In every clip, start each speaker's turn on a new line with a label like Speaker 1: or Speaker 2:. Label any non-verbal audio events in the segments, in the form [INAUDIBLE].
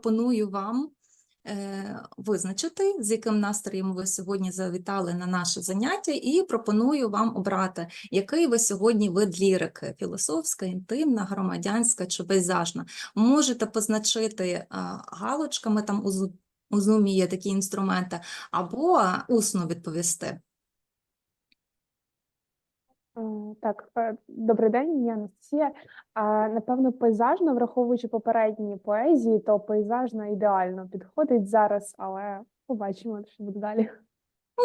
Speaker 1: пропоную вам е, визначити, з яким настроєм ви сьогодні завітали на наше заняття, і пропоную вам обрати, який ви сьогодні вид лірики: філософська, інтимна, громадянська чи пейзажна. Можете позначити галочками, там у Зу- у Zoom є такі інструменти, або усно відповісти.
Speaker 2: Так, е, добрий день, я Анастасія. Напевно, пейзажно, враховуючи попередні поезії, то пейзажна ідеально підходить зараз, але побачимо, що буде далі.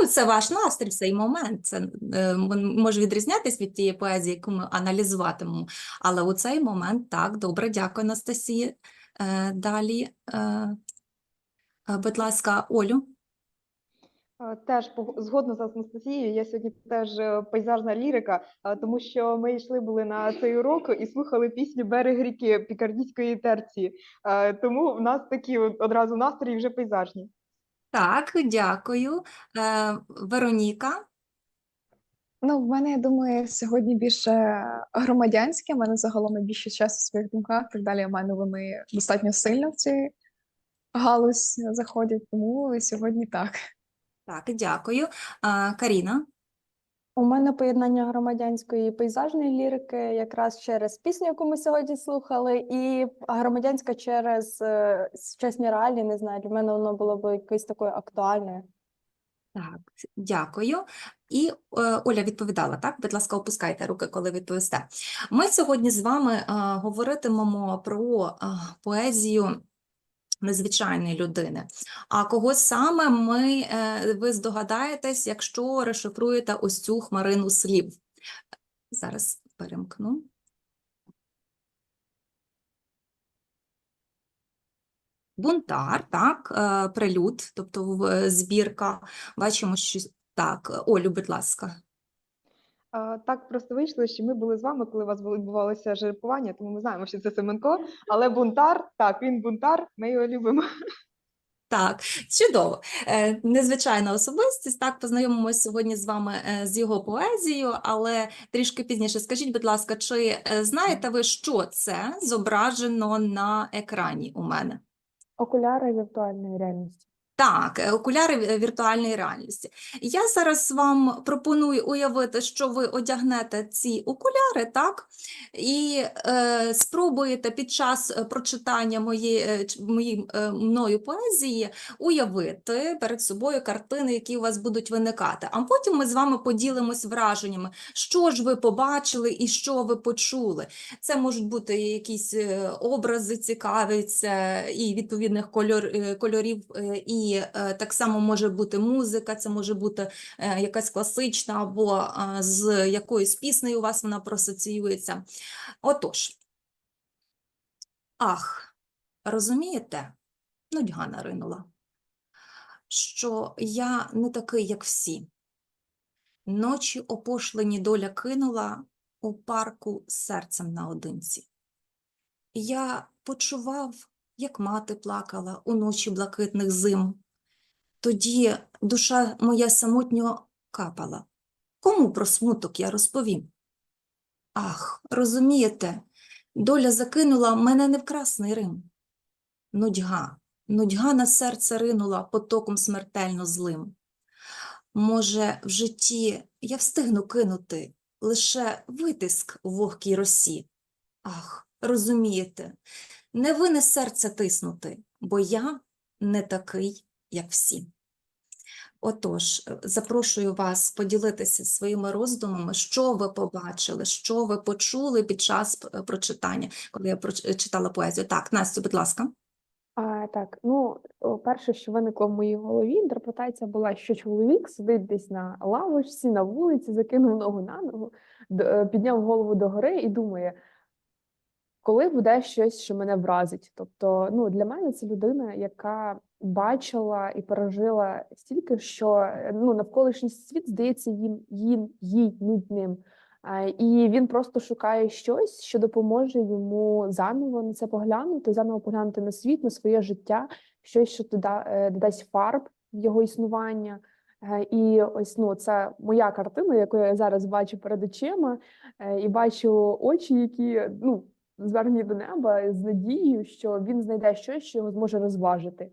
Speaker 1: Ну, це ваш настрій цей момент. Це е, може відрізнятись від тієї поезії, яку ми аналізуватимемо. Але у цей момент так, добре, дякую, Анастасія. Е, Далі, е, е, будь ласка, Олю.
Speaker 3: Е, Теж згодна з Анастасією, я сьогодні теж е, пейзажна лірика, е, тому що ми йшли були на цей урок і слухали пісню Берег ріки пікардійської терції. Тому в нас такі одразу настрої вже пейзажні.
Speaker 1: Так, дякую. Вероніка.
Speaker 4: Ну, в мене, я думаю, сьогодні більше громадянське. У мене загалом найбільше часу в своїх думках, так далі. У мене вони достатньо сильно в цій галузь заходять, тому сьогодні так.
Speaker 1: Так, дякую. Е, Каріна.
Speaker 5: У мене поєднання громадянської і пейзажної лірики якраз через пісню, яку ми сьогодні слухали, і громадянська через е, сучасні реалії, не знаю, для мене воно було б якоюсь такою актуальною.
Speaker 1: Так, дякую. І е, Оля відповідала, так? Будь ласка, опускайте руки, коли відповісте. Ми сьогодні з вами е, говоритимемо про е, поезію незвичайної людини. А кого саме ми, е, ви здогадаєтесь, якщо розшифруєте ось цю хмарину слів. Зараз перемкну. Бунтар, так, е, прелюд, тобто в- збірка. Бачимо, що так, Олю, будь ласка.
Speaker 3: Так просто вийшло, що ми були з вами, коли у вас відбувалося жеребкування, тому ми знаємо, що це Семенко, але бунтар, так, він бунтар, ми його любимо.
Speaker 1: Так, чудово. Е, Незвичайна особистість. Так, познайомимося сьогодні з вами е, з його поезією, але трішки пізніше. Скажіть, будь ласка, чи е, знаєте ви, що це зображено на екрані у мене?
Speaker 2: Окуляри віртуальної реальності.
Speaker 1: Так, е, окуляри віртуальної реальності. Я зараз вам пропоную уявити, що ви одягнете ці окуляри, так, і е, спробуєте під час е, прочитання моєї, е, е, мною поезії уявити перед собою картини, які у вас будуть виникати. А потім ми з вами поділимось враженнями, що ж ви побачили і що ви почули. Це можуть бути якісь е, образи цікаві, це і відповідних кольор, е, кольорів, е, і е, так само може бути музика, це може бути е, якась класична або е, з якоюсь піснею у вас вона проасоціюється. Отож, ах, розумієте? Нудьга наринула, що я не такий, як всі. Ночі опошлені доля кинула у парку серцем наодинці. Я почував, як мати плакала у ночі блакитних зим. Тоді душа моя самотньо капала. Кому про смуток я розповім? Ах, розумієте, доля закинула мене не в красний Рим. Нудьга, нудьга на серце ринула потоком смертельно злим. Може, в житті я встигну кинути лише витиск вогкій росі. Ах, розумієте, не вине серце тиснути, бо я не такий, як всі. Отож, е, запрошую вас поділитися своїми роздумами, що ви побачили, що ви почули під час прочитання, коли я проч- читала поезію. Так, Настю, будь ласка.
Speaker 2: А, так, ну, перше, що виникло в моїй голові, інтерпретація була, що чоловік сидить десь на лавочці, на вулиці, закинув ногу на ногу, е, підняв голову догори і думає, коли буде щось, що мене вразить. Тобто, ну, для мене це людина, яка бачила і пережила стільки, що ну, навколишній світ здається їм, їм, їй нудним. І він просто шукає щось, що допоможе йому заново на це поглянути, заново поглянути на світ, на своє життя, щось, що е, додасть фарб в його існування. Е, І ось ну, це моя картина, яку я зараз бачу перед очима, е, і бачу очі, які ну звернені до неба з надією, що він знайде щось, що його зможе розважити.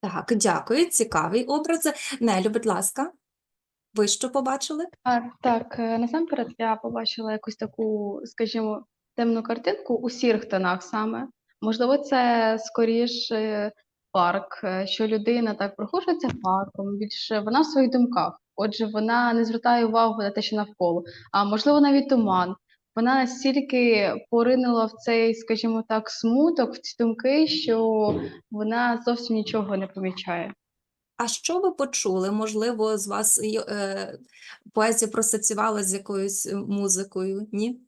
Speaker 1: Так, дякую, цікавий образ. Нелю, будь ласка, ви що побачили?
Speaker 6: А, так, е, насамперед я побачила якусь таку, скажімо, темну картинку у сірих тонах саме. Можливо, це скоріш е, парк, е, що людина так проходиться парком, більше вона в своїх думках. Отже, вона не звертає увагу на те, що навколо. А можливо, навіть туман. Вона настільки поринула в цей, скажімо так, смуток, в ці думки, що вона зовсім нічого не помічає.
Speaker 1: А що ви почули? Можливо, з вас й- е, поезія просоціювала з якоюсь е, музикою? Ні?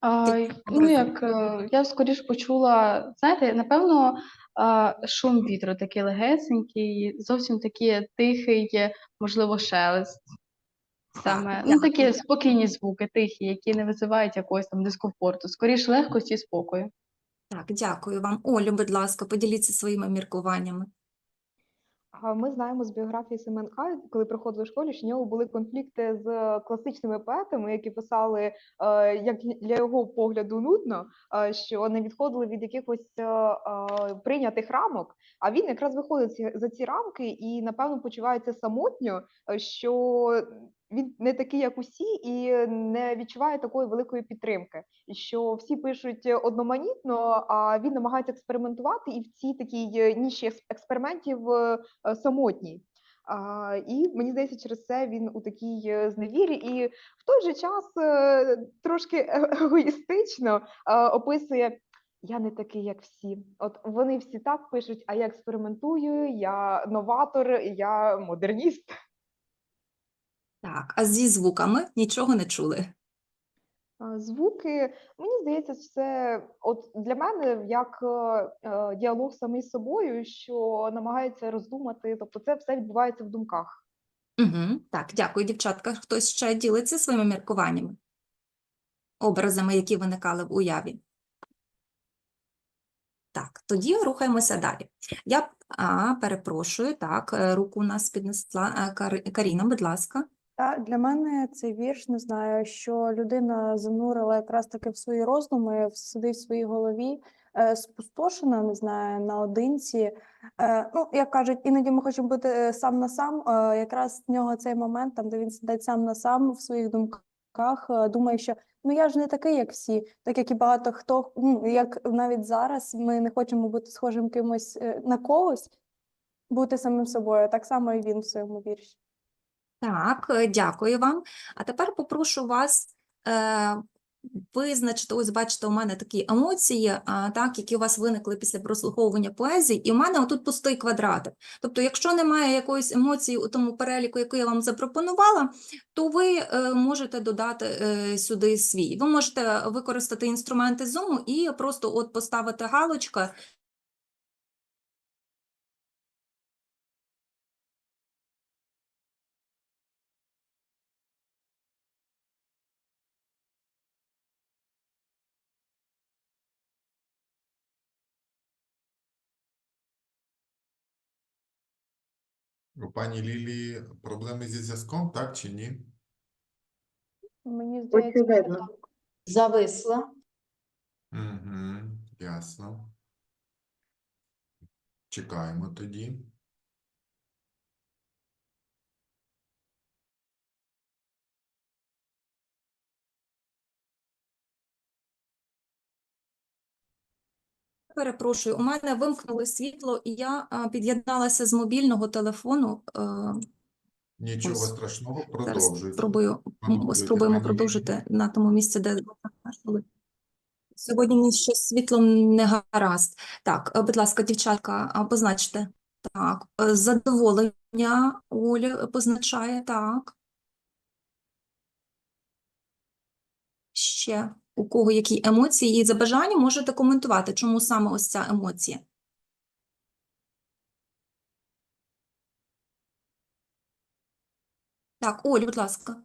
Speaker 6: А,
Speaker 1: Ти
Speaker 6: ну, як е, я скоріш почула, знаєте, напевно, шум вітру такий легесенький, зовсім такий тихий, е, можливо, шелест. Саме, ну, такі спокійні звуки, тихі, які не визивають якогось там дискомфорту, скоріш легкості і спокою.
Speaker 1: Так, дякую вам. Олю, будь ласка, поділіться своїми міркуваннями.
Speaker 3: Ми знаємо з біографії Семенка, коли проходили в школі, що в нього були конфлікти з класичними поетами, які писали, е, як для його погляду, нудно, е, що не відходили від якихось е, прийнятих рамок. А він якраз виходить за ці рамки і, напевно, почувається самотньо, що він не такий, як усі, і не відчуває такої великої підтримки. І що всі пишуть одноманітно, а він намагається експериментувати, і в цій такій е, ніші експериментів е, е, самотній. А, і мені здається, через це він у такій е, зневірі, і в той же час е, трошки е- егоїстично е, описує. Я не такий, як всі. От вони всі так пишуть, а я експериментую, я новатор, я модерніст.
Speaker 1: Так, а зі звуками нічого не чули.
Speaker 3: А, Звуки, мені здається, це от для мене як е, е, діалог самий з собою, що намагається роздумати. Тобто, це все відбувається в думках.
Speaker 1: Угу. Так, дякую, дівчатка. Хтось ще ділиться своїми міркуваннями, образами, які виникали в уяві. Так, тоді рухаємося далі. Я а, перепрошую, так, е, руку у нас піднесла е, Кари- Каріна, будь ласка.
Speaker 5: Та для мене цей вірш не знаю, що людина занурила якраз таки в свої роздуми, сидить в своїй голові, е, спустошена, не знаю, наодинці. Е, ну, як кажуть, іноді ми хочемо бути е, сам на сам. Е, якраз в нього цей момент, там, де він сидить сам на сам в своїх думках, е, думає, що ну я ж не такий, як всі, так як і багато хто, ну, як навіть зараз ми не хочемо бути схожим кимось е, на когось, бути самим собою. Так само і він в своєму вірші.
Speaker 1: Так, е, дякую вам. А тепер попрошу вас е, визначити, ось бачите, у мене такі емоції, а, так, які у вас виникли після прослуховування поезії, і у мене отут пустий квадратик. Тобто, якщо немає якоїсь емоції у тому переліку, яку я вам запропонувала, то ви е, можете додати е, сюди свій. Ви можете використати інструменти Zoom і просто от поставити галочка
Speaker 7: У пані Лілії проблеми зі зв'язком, так чи ні?
Speaker 5: Мені здається,
Speaker 8: Очевидно. Зависла.
Speaker 7: Угу, ясно. Чекаємо тоді.
Speaker 1: Перепрошую, у мене вимкнули світло, і я під'єдналася з мобільного телефону.
Speaker 7: Нічого
Speaker 1: Ось.
Speaker 7: страшного, продовжуйте.
Speaker 1: спробую, спробуємо продовжити на тому місці, де. Сьогодні мені щось з світлом не гаразд. Так, е, будь ласка, дівчатка, позначте. Так, е, задоволення Оля позначає, так. Ще у кого які емоції і за бажанням можете коментувати, чому саме ось ця емоція. Так, Оль, будь ласка.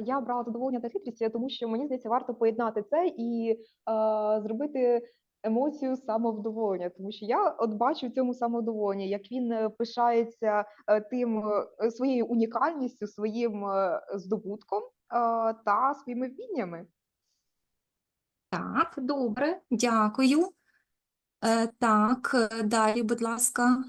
Speaker 3: Я обрала задоволення та хитрість, тому що мені здається, варто поєднати це і е, зробити емоцію самовдоволення, тому що я от бачу в цьому самовдоволення, як він е, пишається е, тим е, своєю унікальністю, своїм здобутком та своїми вміннями.
Speaker 1: Так, добре, дякую. Е, так, е, далі, будь ласка.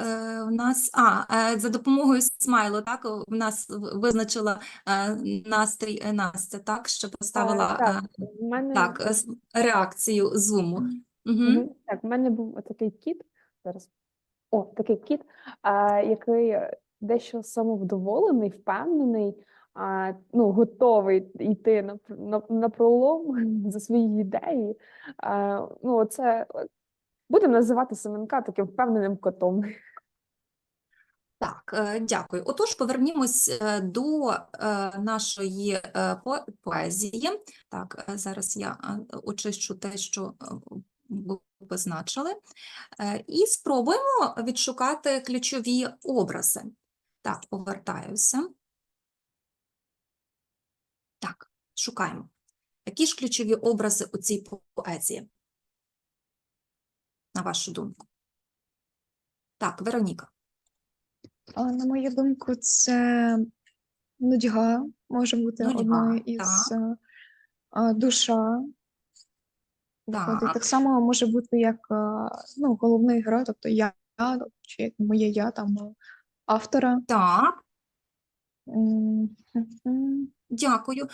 Speaker 1: Е, у нас, а, е, за допомогою смайлу, так, в нас визначила е, настрій е, Настя, так, що поставила
Speaker 2: так,
Speaker 1: е,
Speaker 2: В мене
Speaker 1: так, е, реакцію зуму. Угу.
Speaker 2: Так, в мене був такий кіт зараз. О, такий кіт, а, який е, дещо самовдоволений, впевнений, а, ну, готовий йти на, на, на пролом [LAUGHS] за свої ідеї. А, ну, це будемо називати Семенка таким впевненим котом.
Speaker 1: Так, е, дякую. Отож, повернімось е, до е, нашої поезії. Так, зараз я очищу те, що позначили, і спробуємо відшукати ключові образи. Так, повертаюся. Так, шукаємо. Які ж ключові образи у цій поезії? На вашу думку? Так, Вероніка.
Speaker 4: А, на мою думку, це нудьга може бути
Speaker 1: Нудьга,
Speaker 4: одною із е, а, душа. виходить.
Speaker 1: Так.
Speaker 4: Так само може бути як е, ну, головний герой, тобто я, чи як моє я там е, автора.
Speaker 1: Так,
Speaker 4: М,
Speaker 1: дякую.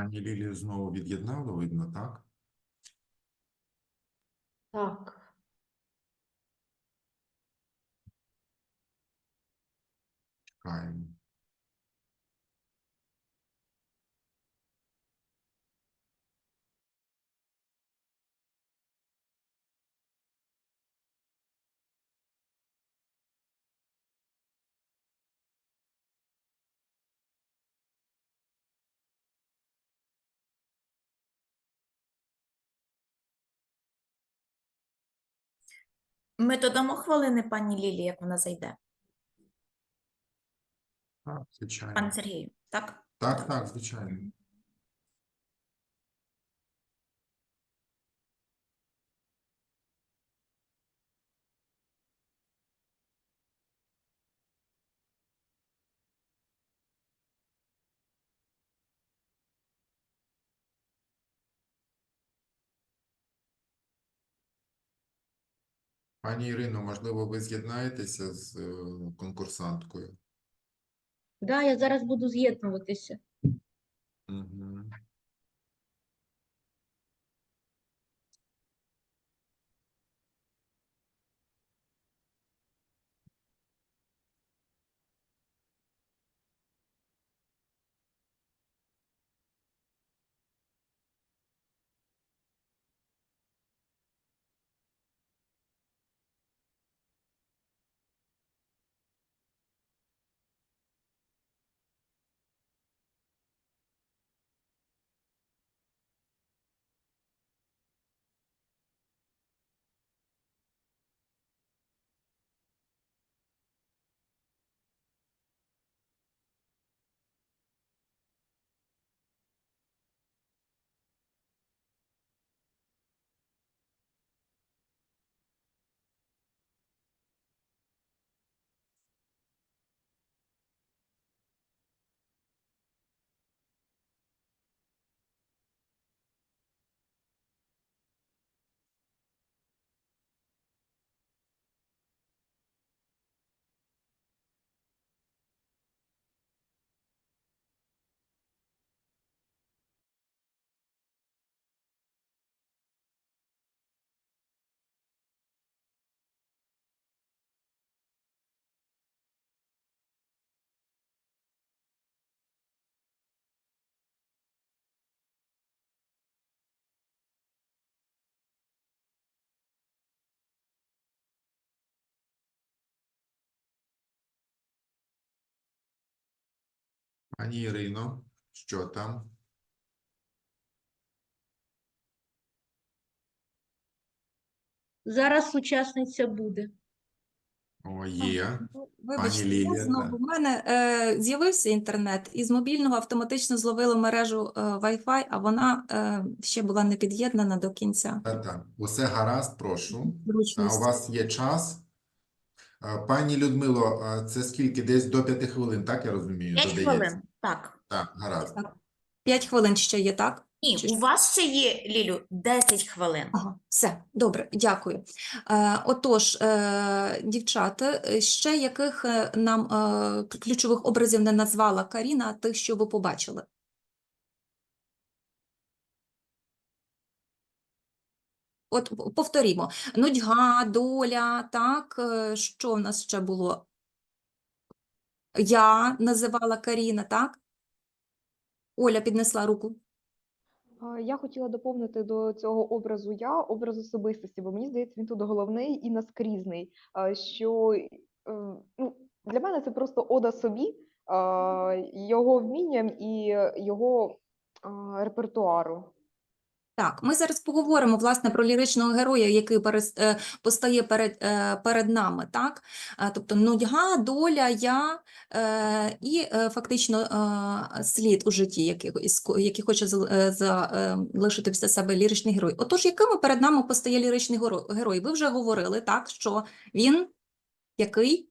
Speaker 7: Пані Лілію знову від'єднало, видно, так?
Speaker 8: Так.
Speaker 7: Чекаємо.
Speaker 9: Ми додамо хвилини пані Лілі, як вона зайде.
Speaker 7: Так, звичайно.
Speaker 9: Пане Сергію, так?
Speaker 7: Так, так, звичайно. Пані Ірино, можливо, ви з'єднаєтеся з е, конкурсанткою?
Speaker 10: Да, я зараз буду з'єднуватися.
Speaker 7: Угу. Пані Ірино, що там?
Speaker 10: Зараз учасниця буде.
Speaker 7: О, є.
Speaker 1: Вибачте,
Speaker 7: Лілія,
Speaker 1: я знову.
Speaker 7: да.
Speaker 1: У мене е, з'явився інтернет, і з мобільного автоматично зловило мережу е, Wi-Fi, а вона е, ще була не під'єднана до кінця.
Speaker 7: Так, усе гаразд, прошу. А у вас є час? А, Пані Людмило, а це скільки? Десь до п'яти хвилин, так я розумію,
Speaker 9: П'ять
Speaker 7: додається?
Speaker 9: хвилин. Так.
Speaker 7: Так, гаразд.
Speaker 1: П'ять хвилин ще є, так?
Speaker 9: Ні,
Speaker 1: Чи
Speaker 9: у вас ще є, Лілю, 10 хвилин.
Speaker 1: Ага, все, добре, дякую. Е, отож, е, дівчата, е, ще яких е, нам е, ключових образів не назвала Каріна, а тих, що ви побачили? От п- повторімо. Нудьга, доля, так, е, що в нас ще було? Я називала Каріна, так? Оля піднесла руку.
Speaker 3: Я хотіла доповнити до цього образу я образ особистості, бо мені здається, він тут головний і наскрізний. Що е, ну, для мене це просто ода собі, його вмінням і його репертуару.
Speaker 1: Так, ми зараз поговоримо, власне, про ліричного героя, який перес- е, постає перед, е, перед нами, так? Е, Тобто нудьга, доля, я е, і е, фактично е, слід у житті, який, який хоче зал- залишити після себе ліричний герой. Отож, якими перед нами постає ліричний герой? Ви вже говорили, так, що він який?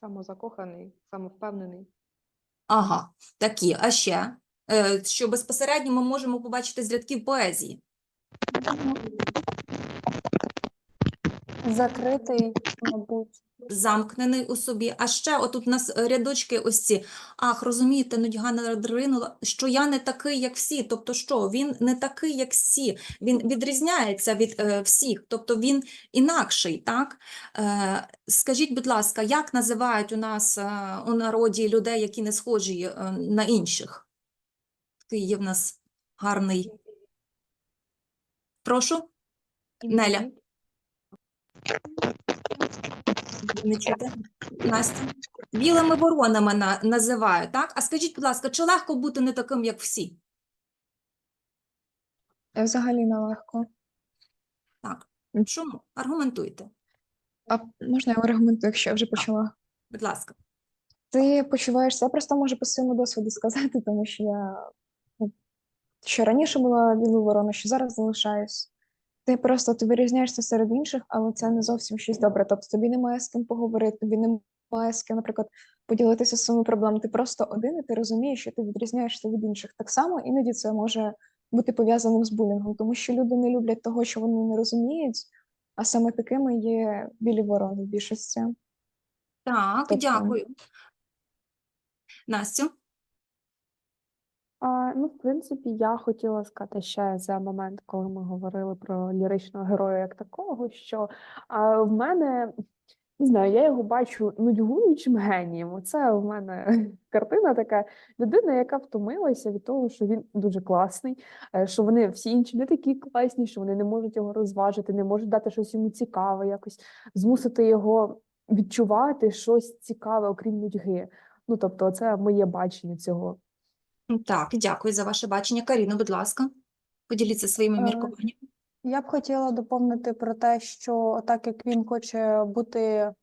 Speaker 3: Самозакоханий, самовпевнений.
Speaker 1: Ага, такі. А ще, що безпосередньо ми можемо побачити з рядків поезії.
Speaker 5: Закритий, мабуть.
Speaker 1: замкнений у собі. А ще отут у нас рядочки ось ці. Ах, розумієте, нудьга надринула, що я не такий, як всі. Тобто що? Він не такий, як всі. Він відрізняється від е, всіх. Тобто він інакший, так? Е, скажіть, будь ласка, як називають у нас е, у народі людей, які не схожі е, на інших? Такий є в нас гарний. Прошу, Неля. Не чути? Настя. Білими воронами на, називають, так? А скажіть, будь ласка, чи легко бути не таким, як всі?
Speaker 4: Взагалі нелегко.
Speaker 1: Так. Чому? Аргументуйте,
Speaker 4: А можна я аргументую, якщо я вже почала?
Speaker 1: будь ласка.
Speaker 4: Ти почуваєшся, я просто можу по своєму досвіду сказати, тому що я що раніше була білою вороною, що зараз залишаюсь. Ти просто ти вирізняєшся серед інших, але це не зовсім щось добре. Тобто тобі немає з ким поговорити, тобі немає з ким, наприклад, поділитися своїми проблемами. Ти просто один, і ти розумієш, що ти відрізняєшся від інших. Так само іноді це може бути пов'язаним з булінгом, тому що люди не люблять того, що вони не розуміють, а саме такими є білі ворони в більшості.
Speaker 1: Так,
Speaker 4: Тобто-
Speaker 1: дякую. Настю?
Speaker 2: А, ну, в принципі, я хотіла сказати ще за момент, коли ми говорили про ліричного героя як такого, що а, в мене, не знаю, я його бачу нудьгуючим генієм. Оце в мене [LAUGHS] картина така людина, яка втомилася від того, що він дуже класний, е, що вони всі інші не такі класні, що вони не можуть його розважити, не можуть дати щось йому цікаве, якось змусити його відчувати щось цікаве, окрім нудьги. Ну, тобто, це моє бачення цього.
Speaker 1: Так, дякую за ваше бачення. Каріно, будь ласка, поділіться своїми
Speaker 5: Е,
Speaker 1: міркуваннями.
Speaker 5: Я б хотіла доповнити про те, що так як він хоче бути, е,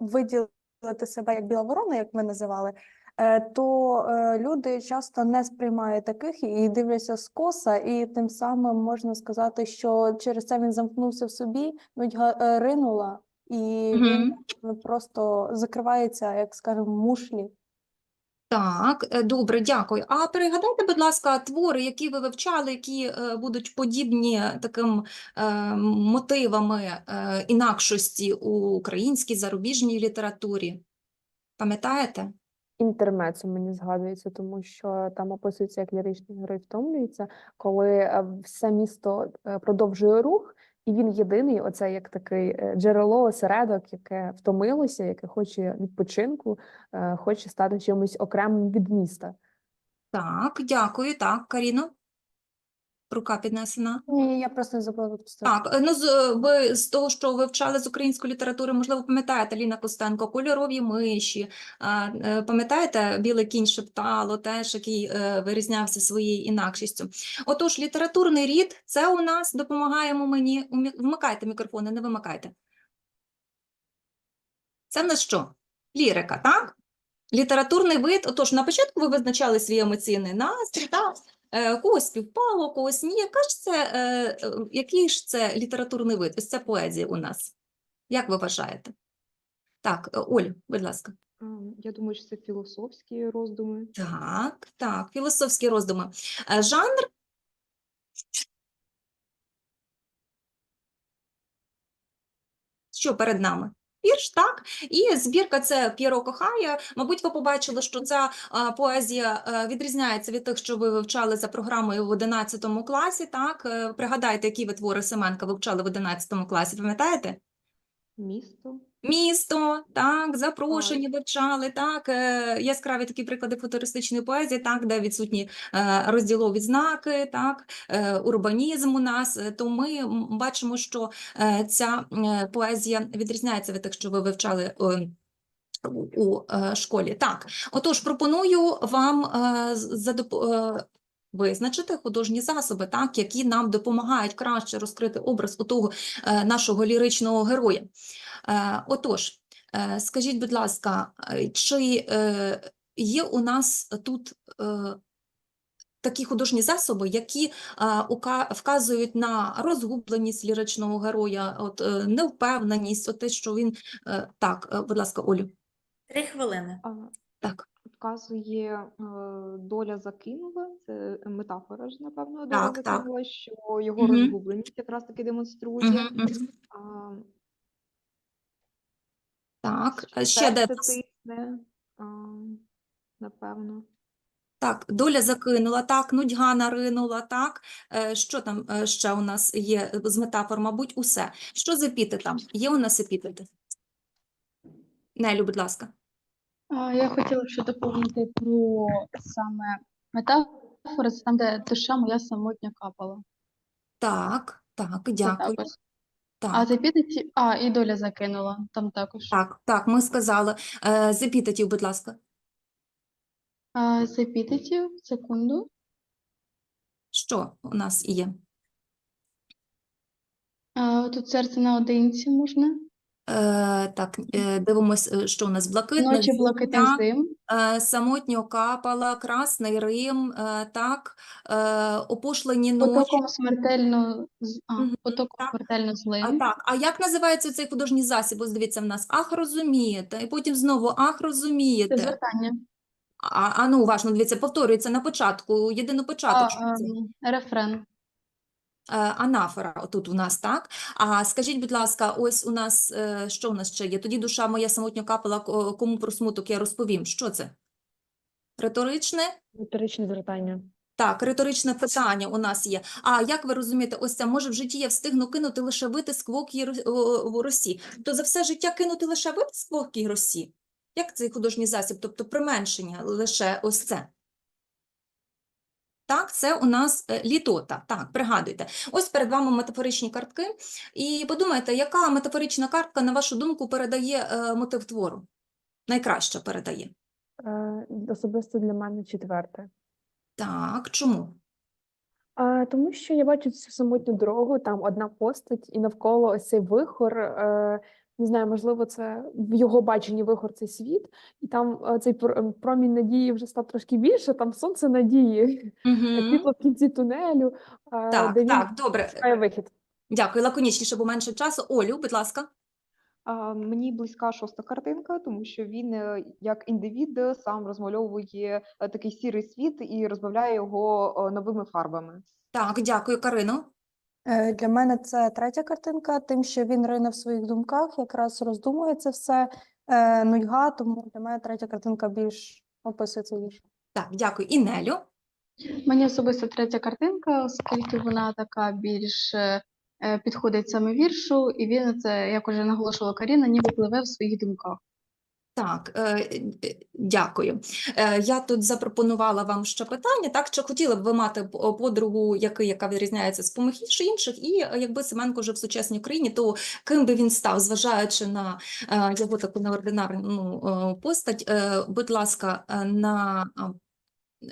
Speaker 5: виділити себе як біла ворона, як ми називали, е, то люди часто не сприймають таких і дивляться скоса, і тим самим можна сказати, що через це він замкнувся в собі, нудьга ринула, і він просто закривається, як скажемо, мушлі.
Speaker 1: Так, е, добре, дякую. А перегадайте, будь ласка, твори, які ви вивчали, які е, будуть подібні таким е, мотивами інакшості у українській зарубіжній літературі. Пам'ятаєте?
Speaker 2: Інтермецо мені згадується, тому що там описується, як ліричний герой втомлюється, коли все місто продовжує рух, і він єдиний, оце як такий е, джерело, осередок, яке втомилося, яке хоче відпочинку, е, хоче стати чимось окремим від міста.
Speaker 1: Так, дякую. Так, Каріно? Рука піднесена.
Speaker 5: Ні, я просто не забула відпустити.
Speaker 1: Так, е, ну з е, ви з того, що ви вчали з української літератури, можливо, пам'ятаєте Ліна Костенко, кольорові миші. а, е, Пам'ятаєте білий кінь шептало, теж який е, вирізнявся своєю інакшістю. Отож, літературний рід це у нас допомагаємо мені. Умі- Вмикайте мікрофони, не вимикайте. Це в нас що? Лірика, так? Літературний вид. Отож, на початку ви визначали свій емоційний настрій, так? Е, когось співпало, когось ні. Яка ж це, е, е, який ж це літературний вид? Ось це поезія у нас. Як ви вважаєте? Так, Оль, будь ласка.
Speaker 3: Я думаю, що це філософські роздуми.
Speaker 1: Так, так, філософські роздуми. Жанр? Що перед нами? Вірш, так? І збірка це П'єро кохає. Мабуть, ви побачили, що ця поезія е, відрізняється від тих, що ви вивчали за програмою в 11 класі, так? Е, Пригадайте, які ви твори Семенка вивчали в 11 класі, пам'ятаєте?
Speaker 3: Місто.
Speaker 1: Місто, так, запрошені вивчали, так, е, яскраві такі приклади футуристичної поезії, так, де відсутні е, розділові знаки, так, е, урбанізм у нас, то ми бачимо, що ця поезія відрізняється від тих, що ви вивчали у, школі. Так, отож, пропоную вам з- за доп- е, визначити художні засоби, так, які нам допомагають краще розкрити образ у того е, нашого ліричного героя. Е, Отож, е, скажіть, будь ласка, е, чи є у нас тут такі художні засоби, які вказують на розгубленість ліричного героя, от, невпевненість, от те, що він... Так, будь ласка, Олю.
Speaker 9: Три хвилини.
Speaker 1: Так,
Speaker 3: Вказує доля закинула, це метафора ж, напевно, доля
Speaker 1: Так, так.
Speaker 3: що його
Speaker 1: Мгм.
Speaker 3: розгубленість якраз таки демонструє.
Speaker 1: Мгм, мгм. Так. е, Ще де?
Speaker 3: тисне, а, напевно.
Speaker 1: Так, доля закинула, так, нудьга наринула, так. Е, Що там е, ще у нас є з метафор? Мабуть, усе. Що з епітетом? Є у нас епітети? Нелю, будь ласка.
Speaker 6: Я хотіла ще доповнити про саме метафори, це там, де душа моя самотня капала.
Speaker 1: Так, так,
Speaker 6: Це
Speaker 1: дякую.
Speaker 6: також. А
Speaker 1: Так,
Speaker 6: а, і доля закинула, там також.
Speaker 1: так, так, ми сказали. Е, запітатів, будь ласка.
Speaker 6: А, з секунду.
Speaker 1: Що у нас є?
Speaker 6: А, тут серце наодинці можна.
Speaker 1: Е, Так, е, дивимось, е, що у нас блакитна
Speaker 6: Ночі блакитних зим.
Speaker 1: е, самотньо капала, красний Рим, е, так, е, опошлені ночі.
Speaker 6: Потоком смертельно, з- а,
Speaker 1: Мгм,
Speaker 6: потоком
Speaker 1: так.
Speaker 6: смертельно
Speaker 1: А, так, а як називається цей художній засіб? Ось дивіться в нас. Ах, розумієте. І потім знову ах,
Speaker 6: Це
Speaker 1: розумієте.
Speaker 6: звертання.
Speaker 1: А, а ну, уважно, дивіться, повторюється на початку, єдино
Speaker 6: А,
Speaker 1: це?
Speaker 6: ем, рефрен.
Speaker 1: Е, Анафора отут у нас, так? А скажіть, будь ласка, ось у нас, е, що у нас ще є? Тоді душа моя самотньо капала, кому про смуток я розповім. Що це? Риторичне?
Speaker 2: Риторичне звертання.
Speaker 1: Так, риторичне питання у нас є. А як ви розумієте, ось це, може в житті я встигну кинути лише витиск в окій в росі. То за все життя кинути лише витиск в окій росі? Як цей художній засіб? Тобто применшення лише ось це. Так, це у нас е, літота. Так, пригадуйте. Ось перед вами метафоричні картки. І подумайте, яка метафорична картка, на вашу думку, передає е, мотив твору? Найкраще передає.
Speaker 2: Е, Особисто для мене четверте.
Speaker 1: Так, чому?
Speaker 2: А, тому що я бачу цю самотню дорогу, там одна постать, і навколо ось цей вихор. Е, не знаю, можливо, це в його баченні вихор цей світ, і там е, цей промінь надії вже став трошки більше, там сонце надії, [LAUGHS]
Speaker 1: Угу.
Speaker 2: світло в кінці тунелю,
Speaker 1: Так,
Speaker 2: де він
Speaker 1: так, добре.
Speaker 2: вихід.
Speaker 1: Дякую, лаконічніше, бо менше часу. Олю, будь ласка.
Speaker 3: Мені близька шоста картинка, тому що він е, як індивід е, сам розмальовує такий сірий світ і розбавляє його новими фарбами.
Speaker 1: Так, дякую, Карино.
Speaker 5: Е, Для мене це третя картинка, тим, що він рине в своїх думках, якраз роздумує це все, е, нудьга, тому для мене третя картинка більш описує це вірш.
Speaker 1: Так, дякую. І Нелю.
Speaker 6: Мені особисто третя картинка, оскільки вона така більш е, е, підходить саме віршу, і він це, як уже наголошувала Каріна, ніби пливе в своїх думках.
Speaker 1: Так, е, е, дякую. Е, Я тут запропонувала вам ще питання, так, чи хотіли б ви мати подругу, який, яка відрізняється з поміж інших, і якби Семенко жив в сучасній Україні, то ким би він став, зважаючи на е, його таку неординарну е, постать, Е, будь ласка, на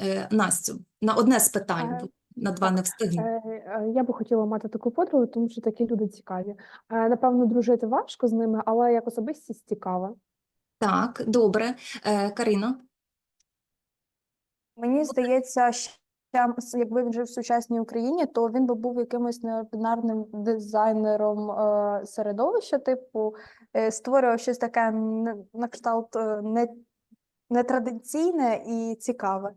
Speaker 1: е, Настю, на одне з питань, на два не встигну.
Speaker 2: Е, е, Я би хотіла мати таку подругу, тому що такі люди цікаві. Напевно, дружити важко з ними, але як особистість цікава.
Speaker 1: Так, добре. Е, Карино?
Speaker 5: Мені здається, що якби він жив в сучасній Україні, то він би був якимось неординарним дизайнером е, середовища, типу, е, створював щось таке не- на кшталт е, не, нетрадиційне і цікаве.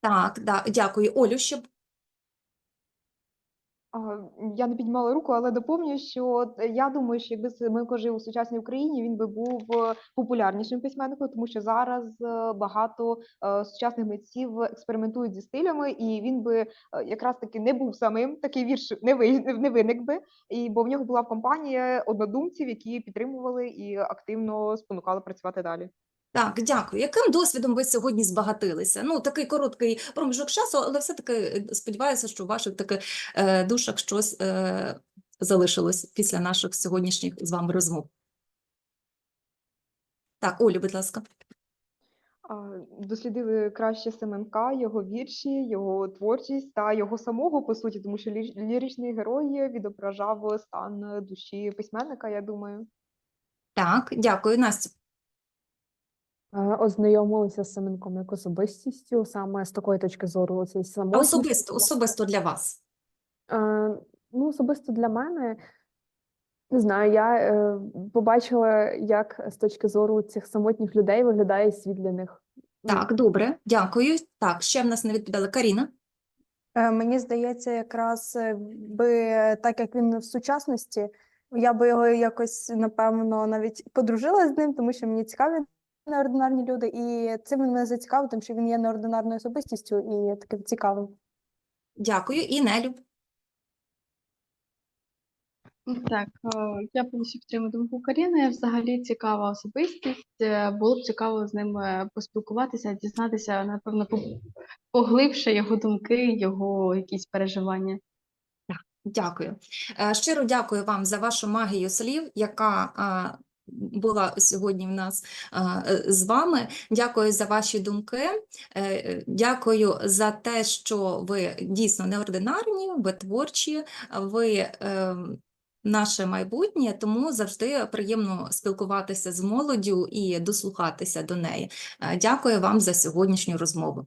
Speaker 1: Так, да, дякую. Олю, ще б-
Speaker 3: А, Я не піднімала руку, але доповню, що я думаю, що якби Семенко жив у сучасній Україні, він би був е, популярнішим письменником, тому що зараз е, багато е, сучасних митців експериментують зі стилями, і він би е, якраз таки не був самим, такий вірш не ви не виник би, і бо в нього була компанія однодумців, які підтримували і активно спонукали працювати далі.
Speaker 1: Так, дякую. Яким досвідом ви сьогодні збагатилися? Ну, такий короткий проміжок часу, але все-таки е, сподіваюся, що в ваших таких е, душах щось е, залишилось після наших сьогоднішніх з вами розмов. Так, Олю, будь ласка.
Speaker 3: Дослідили краще Семенка, його вірші, його творчість та його самого по суті, тому що лі- ліричний герой відображав стан душі письменника, я думаю.
Speaker 1: Так, дякую, Настя.
Speaker 2: Ознайомилися з Семенком як особистістю, саме з такої точки зору, цієї
Speaker 1: А особисто, особисто для вас.
Speaker 2: Е, Ну, особисто для мене, не знаю, я е, побачила, як з точки зору цих самотніх людей виглядає світ для них. Ну,
Speaker 1: Так, добре, дякую. Так, ще в нас не відповідала Каріна.
Speaker 5: Е, Мені здається, якраз е, би так як він в сучасності, я би його якось, напевно, навіть подружила з ним, тому що мені цікаві неординарні люди, і цим він мене зацікавив, тому що він є неординарною особистістю і таким цікавим.
Speaker 1: Дякую. І Нелю.
Speaker 6: Так, е, я повністю підтримую думку Каріни. Взагалі цікава особистість. е, Було б цікаво з ним е, поспілкуватися, дізнатися, напевно, по- поглибше його думки, його якісь переживання.
Speaker 1: Дякую. Е, Щиро дякую вам за вашу магію слів, яка була сьогодні в нас з вами. Дякую за ваші думки. Е, е, Дякую за те, що ви дійсно неординарні, ви творчі, ви е, наше майбутнє, тому завжди приємно спілкуватися з молоддю і дослухатися до неї. Е, Дякую вам за сьогоднішню розмову.